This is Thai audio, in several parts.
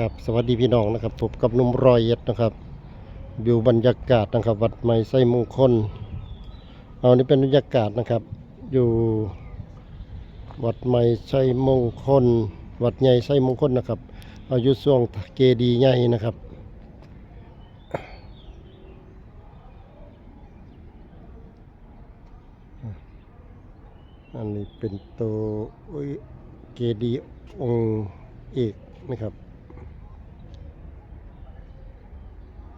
ครับสวัสดีพี่น้องนะครับผมกับนุ่มรอยเอ็ดนะครับวิวบรรยากาศนะครับวัดไม้ไส้มงคลเอานี่เป็นบรรยากาศนะครับ อยู่วัดไม้ไส้มงคล วัดใหญ่ไส้มงคลนะครับอายู่ช่วงเกดีใหญ่นะครับอันนี้เป็นตัวเกดีองค์เอกนะครับ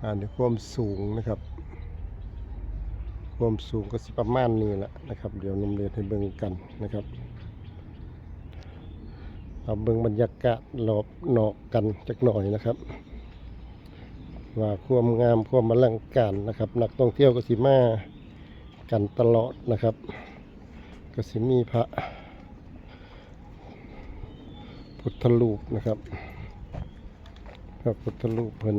อันนี้ความสูงนะครับ ความสูงก็สิประมาณนี้แหละนะครับ เดี๋ยวนุ่มเรียนให้เบิ่งกันนะครับเอาเบิ่งบรรยากาศรอบนอกกันจักหน่อยนะครับ ว่าความงามความอลังการนะครับ นักท่องเที่ยวก็สิมากันตลอดนะครับ ก็สิมีพระพุทธรูปนะครับพระพุทธรูปเพิ่น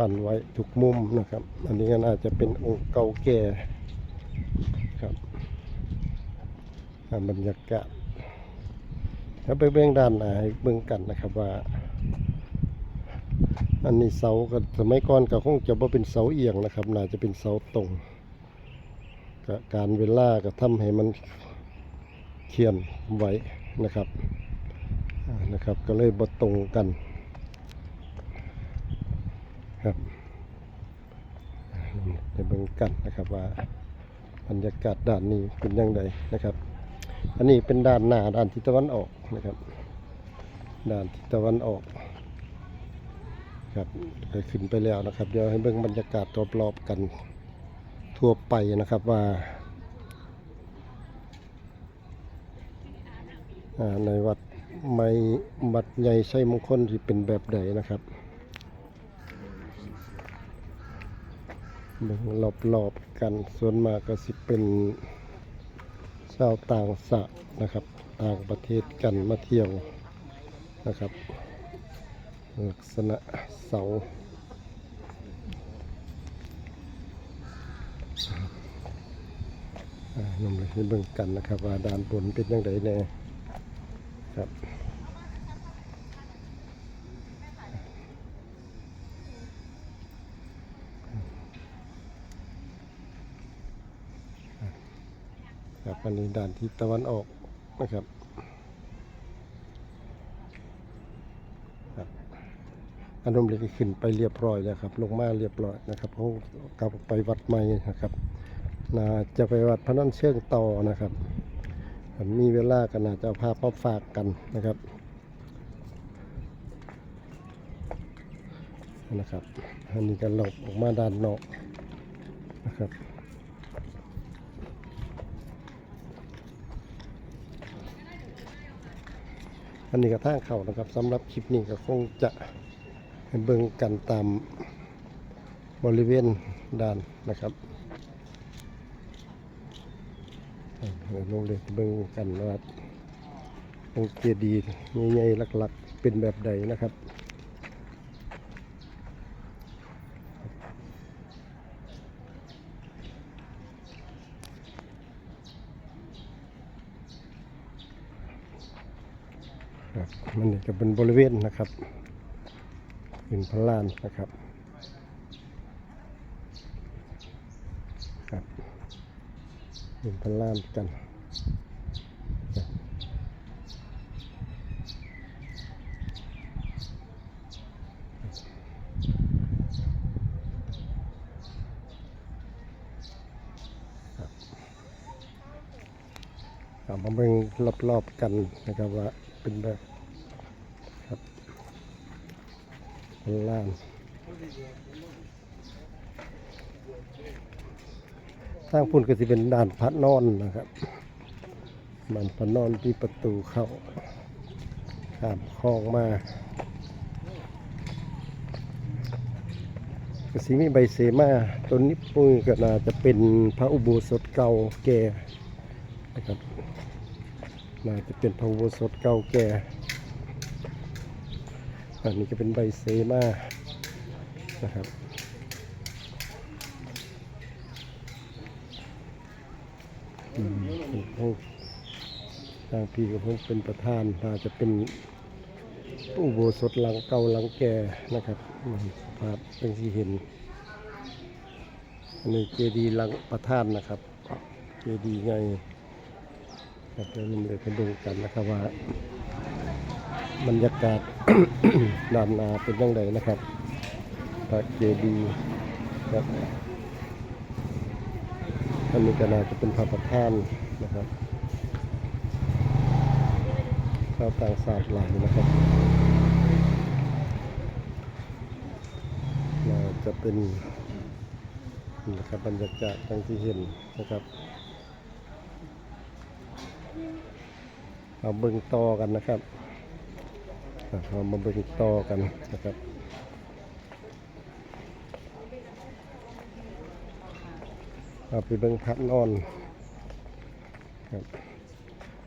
ปั่นไว้ทุกมุมนะครับ อันนี้ก็น่าจะเป็นองค์เก่าแก่ครับบรรยากาศแล้วไปเบื้องด้านหน้าให้เบื้องกันนะครับว่า อันนี้เสาก็สมัยก่อนก็คงจะบ่เป็นเสาเอียงนะครับ น่าจะเป็นเสาตรงกการเวลาก็ทำให้มันเขียนไว้นะครับนะครับ ก็เลยบตรงกัน ครับอ่าในเบิ่งกันนะครับว่าบรรยากาศด้านนี้เป็นยังไงนะครับ อันนี้เป็นด้านหน้าด้านทิศตะวันออกนะครับ ด้านทิศตะวันออกครับเคยขึ้นไปแล้วนะครับ เดี๋ยวให้เบิ่งบรรยากาศรอบๆกันทั่วไปนะครับว่าในวัดไม่วัดใหญ่ไส้มงคลที่เป็นแบบใดนะครับ เบิ่งรอบๆกันส่วนมากก็สิเป็นชาวต่างสะนะครับ ต่างประเทศกันมาเที่ยวนะครับ ลักษณะเสาอ่านำเลยให้เบิ่งกันนะครับ ว่าด้านบนเป็นยังไงแน่ครับ ครับอันนี้ด้านทิศตะวันออกนะครับครับอันนมเล็กขึ้นไปเรียบร้อยแล้วครับ ลงมาเรียบร้อยนะครับเขากลับไปวัดใหม่นะครับน่าจะไปวัดพระนันเชิงต่อนะครับมีเวลาก็น่าจะเอาภาพมาฝากกันนะครับนะครับอันนี้ก็หลบออกมาด้านนอกนะครับ อันนี้ก็ทางเข่านะครับสำหรับคลิปนี้ก็คงจะให้เบิ่งกันตามบริเวณด้านนะครับลงเลยเบิ่งกันว่าองค์เจดีย์ใหญ่ๆหลักๆเป็นแบบใดนะครับ ครับมันนี่ก็เป็นบริเวณนะครับเป็นพลานนะครับครับเป็นพลานกันครับมาเบิ่งรอบๆกันนะครับว่า เป็นแบบครับพระลานทางพุ่นก็จะเป็นด่านพระนอนนะครับมันพระนอนที่ประตูเข้าข้ามคลองมาก็สิมีใบเสมาต้นนี้ปุ้ยก็น่าจะเป็นพระอุโบสถเก่าแก่นะครับ น่าจะเป็นพระอุโบสถเก่าแก่ อันนี้ก็เป็นใบเสมานะครับอืมทางทางพี่กับผมเป็นประธานน่าจะเป็นอุโบสถหลังเก่าหลังแก่นะครับภาพเป็นที่เห็นอันเจดีย์หลังประธานนะครับ เจดีย์ไง ครับเดี๋ยวเราเลยไปดูกันนะครับว่า บรรยากาศ ดานนาเป็นยังไงนะครับพระเจดีย์ครับอันนี้ก็น่าจะเป็นพระประธานนะครับชาวต่างศาสตร์หลายนะครับน่าจะเป็นนี่นะครับบรรยากาศดังที่เห็นนะครับ เอาเบิ่งต่อกันนะครับเรามาเบิ่งต่อกันนะครับเอาไปเบิ่งพัดนอนครับ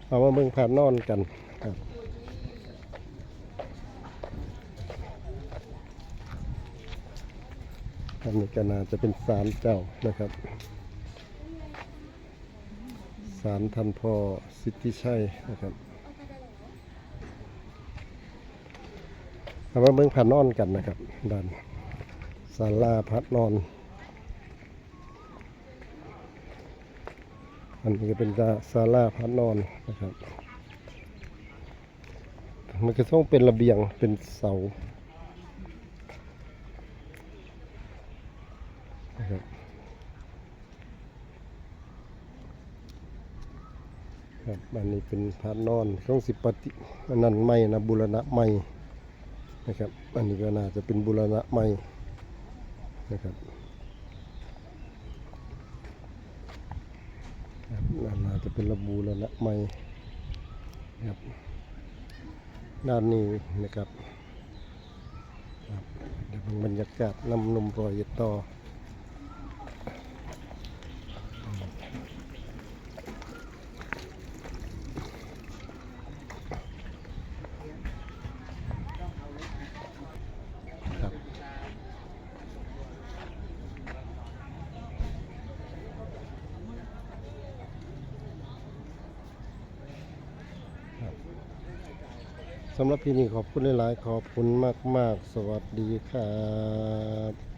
เอามาเบิ่งพัดนอนกันครับอันนี้ก็น่าจะเป็นศาลเจ้านะครับ ศาลท่านพ่อสิทธิชัยนะครับเอามาเบิ่งพัดนอนกันนะครับด้านศาลาพัดนอน อันนี้ก็เป็นศาลาพัดนอนนะครับ มันก็ต้องเป็นระเบียงเป็นเสานะครับ ครับอันนี้เป็นพัดนอนต้องสิปฏิอันนั้นไม่นะบุรณะไม่นะครับ อันนี้ก็น่าจะเป็นบุรณะใหม่นะครับครับน่าจะเป็นระบูรณะใหม่ครับด้านนี้นะครับเดี๋ยวเบิ่งบรรยากาศนำนมรอยต่อ สำหรับพี่นี่ขอบคุณหลาย ๆ ขอบคุณมาก ๆ สวัสดีครับ